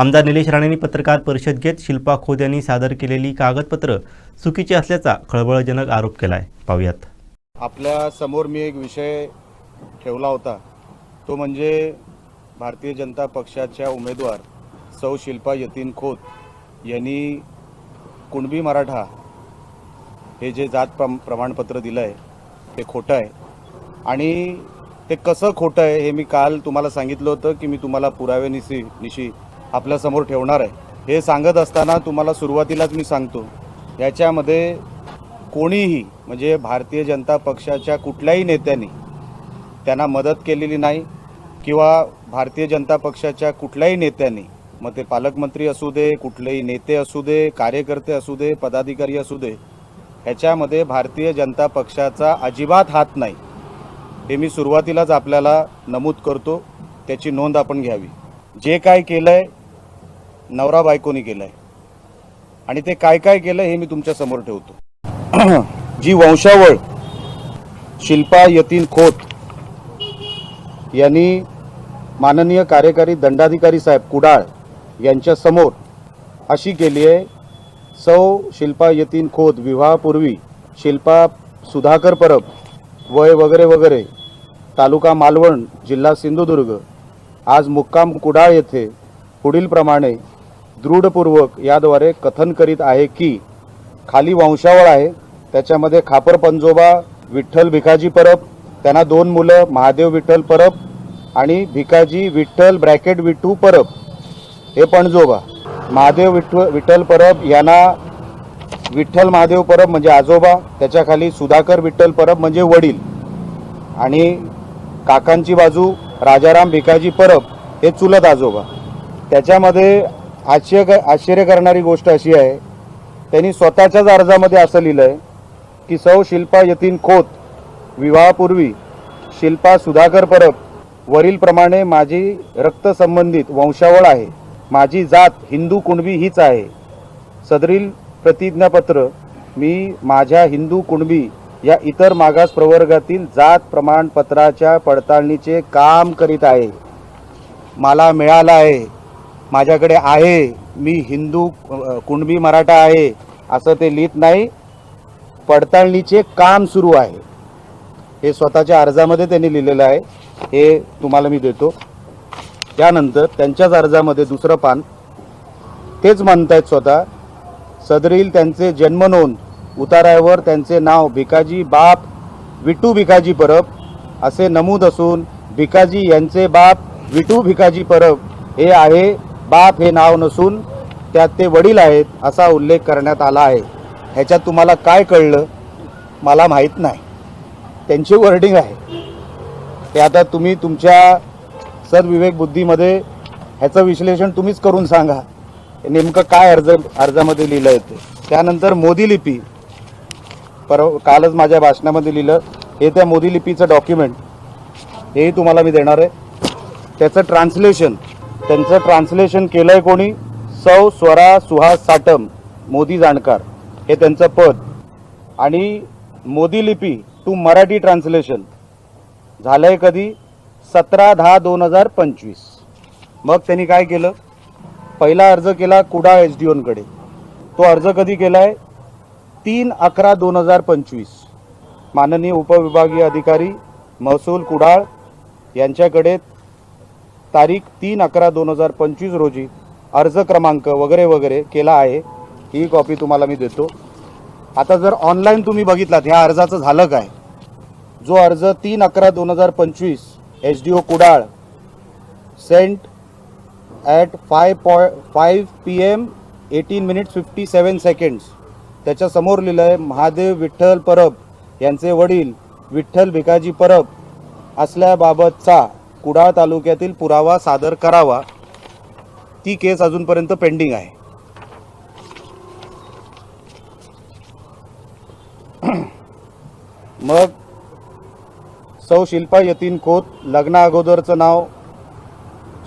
आमदार निलेश राणेंनी पत्रकार परिषद घेत शिल्पा खोत यांनी सादर केलेली कागदपत्र चुकीची असल्याचा खळबळजनक आरोप केलाय. पाहूयात. आपल्यासमोर मी एक विषय ठेवला होता. तो म्हणजे भारतीय जनता पक्षाच्या उमेदवार सौ शिल्पा यतीन खोत यांनी कुणबी मराठा हे जे जात प्रम प्रमाणपत्र दिलं आहे ते खोटं आहे. आणि ते कसं खोटं आहे हे मी काल तुम्हाला सांगितलं होतं की मी तुम्हाला पुरावे निशी निशी आपल्यासमोर ठेवणार आहे. हे सांगत असताना तुम्हाला सुरुवातीलाच मी सांगतो याच्यामध्ये कोणीही म्हणजे भारतीय जनता पक्षाच्या कुठल्याही नेत्यांनी त्यांना मदत केलेली नाही किंवा भारतीय जनता पक्षाच्या कुठल्याही नेत्यांनी मग ते पालकमंत्री असू दे कुठलेही नेते असू दे कार्यकर्ते असू दे पदाधिकारी असू दे ह्याच्यामध्ये भारतीय जनता पक्षाचा अजिबात हात नाही. हे मी सुरुवातीलाच आपल्याला नमूद करतो त्याची नोंद आपण घ्यावी. जे काय केलं आहे नवरा बायकोनी केलंय. आणि ते काय काय केलं हे मी तुमच्यासमोर ठेवतो. जी वंशावळ शिल्पा यतीन खोत यांनी माननीय कार्यकारी दंडाधिकारी साहेब कुडाळ यांच्या समोर अशी केली आहे सौ शिल्पा यतीन खोत विवाहापूर्वी शिल्पा सुधाकर परब वय वगैरे वगैरे तालुका मालवण जिल्हा सिंधुदुर्ग आज मुक्काम कुडाळ येथे पुढीलप्रमाणे दृढपूर्वक याद्वारे कथन करीत आहे की खाली वंशावळ आहे त्याच्यामध्ये खापर पंजोबा विठ्ठल भिकाजी परब त्यांना दोन मुलं महादेव विठ्ठल परब आणि भिकाजी विठ्ठल ब्रॅकेट विठू परब हे पणजोबा महादेव विठ्ठ विठ्ठल परब यांना विठ्ठल महादेव परब म्हणजे आजोबा त्याच्याखाली सुधाकर विठ्ठल परब म्हणजे वडील. आणि काकांची बाजू राजाराम भिकाजी परब हे चुलत आजोबा. त्याच्यामध्ये आश्चर्य आश्चर्य करणारी गोष्ट अशी आहे त्यांनी स्वतःच्याच अर्जामध्ये असं लिहिलं आहे की सौ शिल्पा यतीन खोत विवाहापूर्वी शिल्पा सुधाकर परब वरीलप्रमाणे माझी रक्तसंबंधित वंशावळ आहे. माझी जात हिंदू कुणबी हीच आहे. सदरील प्रतिज्ञापत्र मी माझ्या हिंदू कुणबी या इतर मागास प्रवर्गातील जात प्रमाणपत्राच्या पडताळणीचे काम करीत आहे. मला मिळाला आहे. माझ्याकडे आहे मी हिंदू कुणबी मराठा आहे असं ते लिहित नाही. पडताळणीचे काम सुरू आहे. हे स्वतःच्या अर्जामध्ये त्यांनी लिहिलेलं आहे. हे तुम्हाला मी देतो. त्यानंतर त्यांच्याच अर्जामध्ये दुसरं पान. तेच म्हणत आहेत स्वतः सदरील त्यांचे जन्मनोंद उतारावर त्यांचे नाव भिकाजी बाप विटू भिकाजी परब असे नमूद असून भिकाजी यांचे बाप विटू भिकाजी परब हे आहे. बाप हे नाव नसून त्यात ते वडील आहेत असा उल्लेख करण्यात आला आहे. ह्याच्यात तुम्हाला काय कळलं मला माहीत नाही. त्यांची वर्डिंग आहे. ते आता तुम्ही तुमच्या सदविवेक बुद्धीमध्ये ह्याचं विश्लेषण तुम्हीच करून सांगा. नेमकं काय अर्ज अर्जामध्ये लिहिलं आहे ते. त्यानंतर मोदी लिपी. पर कालच माझ्या भाषणामध्ये लिहिलं. हे त्या मोदी लिपीचं डॉक्युमेंट हेही तुम्हाला मी देणार आहे. त्याचं ट्रान्सलेशन त्यांचं ट्रान्सलेशन केलं आहे कोणी? सौ स्वरा सुहास साटम मोदी जाणकार. हे त्यांचं पद. आणि मोदी लिपी टू मराठी ट्रान्सलेशन झालं आहे कधी? सतरा दहा दोन हजार पंचवीस. मग त्यांनी काय केलं? पहिला अर्ज केला कुडाळ एच डी ओनकडे तो अर्ज कधी केला आहे तीन अकरा दोन हजार पंचवीस. माननीय उपविभागीय अधिकारी महसूल कुडाळ यांच्याकडे तारीख तीन अकरा दोन हजार पंचवीस रोजी अर्ज क्रमांक वगैरे वगैरे केला आहे. ही कॉपी तुम्हाला मी देतो. आता जर ऑनलाईन तुम्ही बघितलात ह्या अर्जाचं झालं काय? जो अर्ज तीन अकरा दोन हजार पंचवीस H D O Kudal sent at five पॉय five P M eighteen minutes fifty seven seconds त्याच्यासमोर लिहिलं आहे महादेव विठ्ठल परब यांचे वडील विठ्ठल भिकाजी परब असल्याबाबतचा कुडाळ तालुक्यातील पुरावा सादर करावा. ती केस अजूनपर्यंत पेंडिंग आहे. मग सौ शिल्पा यतीन खोत लग्ना अगोदरचं नाव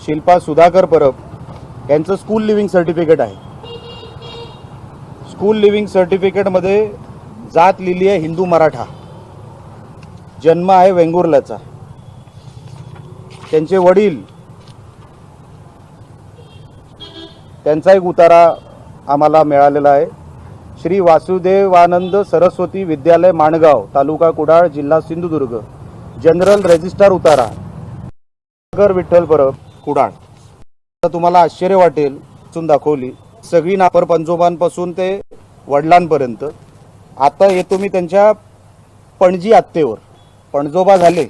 शिल्पा सुधाकर परब यांचं स्कूल लिव्हिंग सर्टिफिकेट आहे. स्कूल लिव्हिंग सर्टिफिकेटमध्ये जात लिहिली आहे हिंदू मराठा. जन्म आहे वेंगुर्ल्याचा. त्यांचे वडील त्यांचा एक उतारा आम्हाला मिळालेला आहे. श्री वासुदेवानंद सरस्वती विद्यालय माणगाव तालुका कुडाळ जिल्हा सिंधुदुर्ग. जनरल रजिस्ट्रार उतारा. नगर विठ्ठल परब कुडाळ. आता तुम्हाला आश्चर्य वाटेल वाचून दाखवली. सगळी नापर पंजोबांपासून ते वडिलांपर्यंत. आता येतो मी त्यांच्या पणजी आत्तेवर. पणजोबा झाले.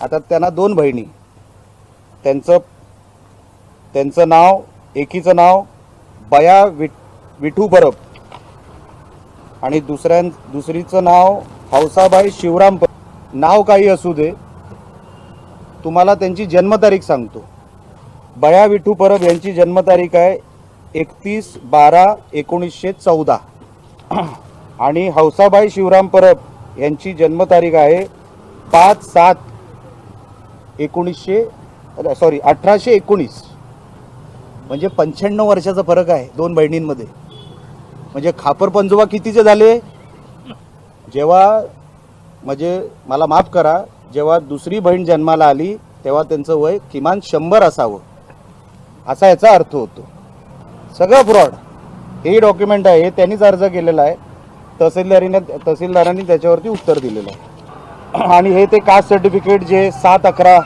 आता त्यांना दोन बहिणी. त्यांचं त्यांचं नाव एकीचं नाव बया विठ विठू परब आणि दुसऱ्या दुसरीचं नाव हौसाबाई शिवराम परब नाव काही असू दे. तुम्हाला त्यांची जन्मतारीख सांगतो. बया विठू परब यांची जन्मतारीख आहे एकतीस बारा एकोणीसशे चौदा. आणि हौसाबाई शिवराम परब यांची जन्मतारीख आहे पाच सात एकोणीसशे सॉरी अठराशे एकोणीस. म्हणजे पंच्याण्णव वर्षाचा फरक आहे दोन बहिणींमध्ये. म्हणजे खापर पंजोबा कितीचे झाले? जेव्हा म्हणजे मला माफ करा जेव्हा दुसरी बहीण जन्माला आली तेव्हा त्यांचं वय किमान शंभर असावं. असा याचा अर्थ होतो. सगळं फ्रॉड हे डॉक्युमेंट आहे हे त्यांनीच अर्ज केलेला आहे. तहसीलदारीने तहसीलदारांनी त्याच्यावरती उत्तर दिलेलं आहे. आणि हे ते कास्ट सर्टिफिकेट जे सात अकरा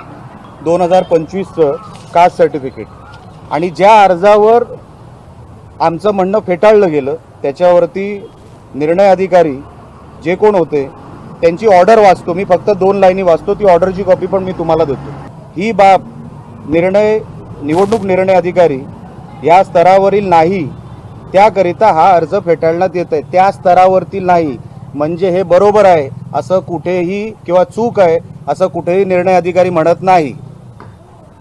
दोन हजार पंचवीसचं कास्ट सर्टिफिकेट. आणि ज्या अर्जावर आमचं म्हणणं फेटाळलं गेलं त्याच्यावरती निर्णय अधिकारी जे कोण होते त्यांची ऑर्डर वाचतो. मी फक्त दोन लाईनी वाचतो ती ऑर्डरची कॉपी पण मी तुम्हाला देतो. ही बाब निर्णय निवडणूक निर्णय अधिकारी या स्तरावरील नाही त्याकरिता हा अर्ज फेटाळण्यात येत आहे. त्या स्तरावरती नाही म्हणजे हे बरोबर आहे असं कुठेही किंवा चूक आहे असं कुठेही निर्णय अधिकारी म्हणत नाही.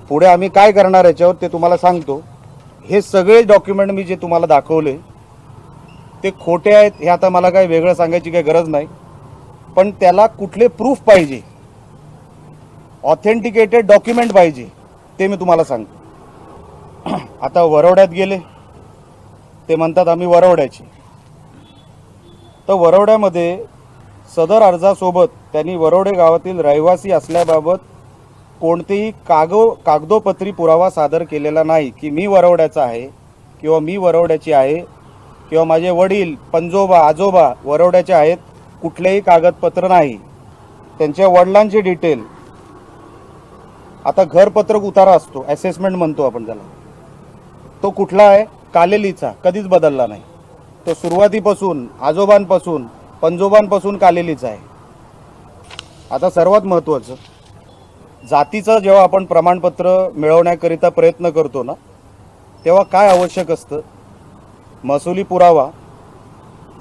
पुढे आम्ही काय करणार याच्यावर ते तुम्हाला सांगतो. हे सगळे डॉक्युमेंट मी जे तुम्हाला दाखवले ते खोटे आहेत हे आता मला काही वेगळं सांगायची काही गरज नाही. पण त्याला कुठले प्रूफ पाहिजे? ऑथेंटिकेटेड डॉक्युमेंट पाहिजे ते मी तुम्हाला सांगतो. आता वरवड्यात गेले ते म्हणतात आम्ही वरवड्याचे. तर वरवड्यामध्ये सदर अर्जासोबत त्यांनी वरवडे गावातील रहिवासी असल्याबाबत कोणतेही कागो कागदोपत्री पुरावा सादर केलेला नाही की मी वरवड्याचा आहे किंवा मी वरवड्याची आहे किंवा माझे वडील पंजोबा आजोबा वरवड्याचे आहेत कुठलेही कागदपत्र नाही. त्यांच्या वडिलांचे डिटेल आता घरपत्रक उतारा असतो असेसमेंट म्हणतो आपण त्याला. तो कुठला आहे? कालेलीचा कधीच बदलला नाही. तो सुरुवातीपासून आजोबांपासून पंजोबांपासून कालेलीचा आहे. आता सर्वात महत्त्वाचं जातीचं जेव्हा आपण प्रमाणपत्र मिळवण्याकरिता प्रयत्न करतो ना तेव्हा काय आवश्यक असतं? महसुली पुरावा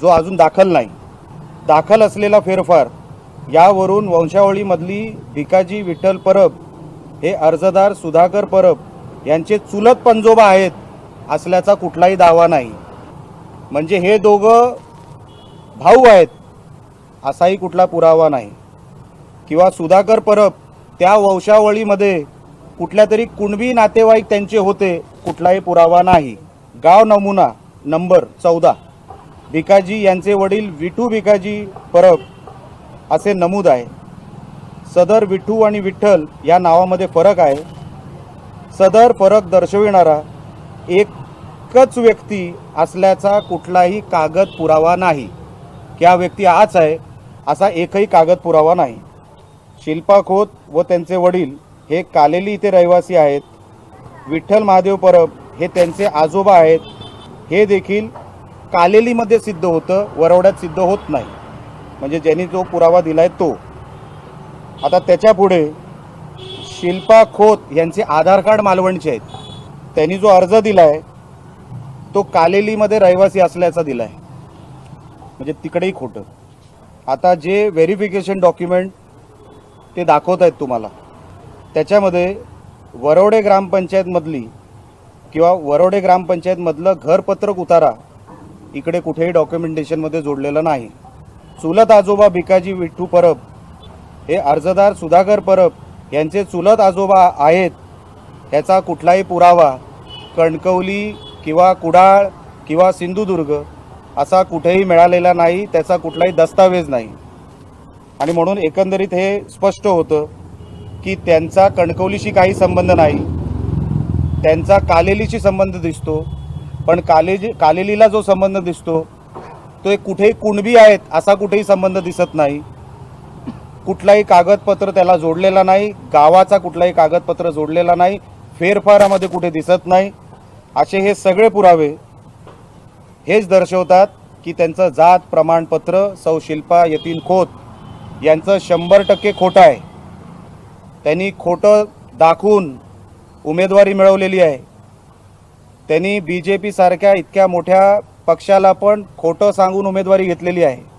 जो अजून दाखल नाही. दाखल असलेला फेरफार यावरून वंशावळीमधली भिकाजी विठ्ठल परब हे अर्जदार सुधाकर परब यांचे चुलत पंजोबा आहेत असल्याचा कुठलाही दावा नाही. म्हणजे हे दोघं भाऊ आहेत असाही कुठला पुरावा नाही. किंवा सुधाकर परब त्या वंशावळीमध्ये कुठल्या तरी कुणबी नातेवाईक त्यांचे होते कुठलाही पुरावा नाही. गाव नमुना नंबर चौदा. भिकाजी यांचे वडील विठू भिकाजी परब असे नमूद आहे. सदर विठू आणि विठ्ठल या नावामध्ये फरक आहे. सदर फरक दर्शविणारा एकच व्यक्ती असल्याचा कुठलाही कागद पुरावा नाही. की हा व्यक्ती हाच आहे असा एकही कागद पुरावा नाही. शिल्पा खोत व त्यांचे वडील हे कालेली इथे रहिवासी आहेत. विठ्ठल महादेव परब हे त्यांचे आजोबा आहेत. हे देखील कालेलीमध्ये सिद्ध होतं वरवड्यात सिद्ध होत नाही. म्हणजे ज्यांनी जो पुरावा दिलाय तो. आता त्याच्यापुढे शिल्पा खोत यांचे आधार कार्ड मालवणचे आहेत. त्यांनी जो अर्ज दिलाय तो कालेलीमध्ये रहिवासी असल्याचा दिलाय. म्हणजे तिकडेही खोटं. आता जे व्हेरिफिकेशन डॉक्युमेंट ते दाखवत आहेत तुम्हाला. त्याच्यामध्ये वरवडे ग्रामपंचायतमधली किंवा वरवडे ग्रामपंचायतमधलं घरपत्रक उतारा इकडे कुठेही डॉक्युमेंटेशनमध्ये जोडलेलं नाही. चुलत आजोबा भिकाजी विठ्ठू परब हे अर्जदार सुधाकर परब यांचे चुलत आजोबा आहेत ह्याचा कुठलाही पुरावा कणकवली किंवा कुडाळ किंवा सिंधुदुर्ग असा कुठेही मिळालेला नाही त्याचा कुठलाही दस्तावेज नाही. आणि म्हणून एकंदरीत हे स्पष्ट होतं की त्यांचा कणकवलीशी काही संबंध नाही. त्यांचा कालेलीशी संबंध दिसतो पण कालेजी कालेलीला जो संबंध दिसतो तो एक कुठेही कुणबी आहेत असा कुठेही संबंध दिसत नाही. कुठलाही कागदपत्र त्याला जोडलेला नाही गावाचा कुठलाही कागदपत्र जोडलेला नाही फेरफारामध्ये कुठे दिसत नाही. असे हे सगळे पुरावे हेच दर्शवतात की त्यांचं जात प्रमाणपत्र सौ शिल्पा यतीन खोत यांचं शंभर टक्के खोटं आहे. त्यांनी खोटं दाखवून उमेदवारी मिळवलेली आहे. त्यांनी बी जे पीसारख्या इतक्या मोठ्या पक्षाला पण खोटं सांगून उमेदवारी घेतलेली आहे.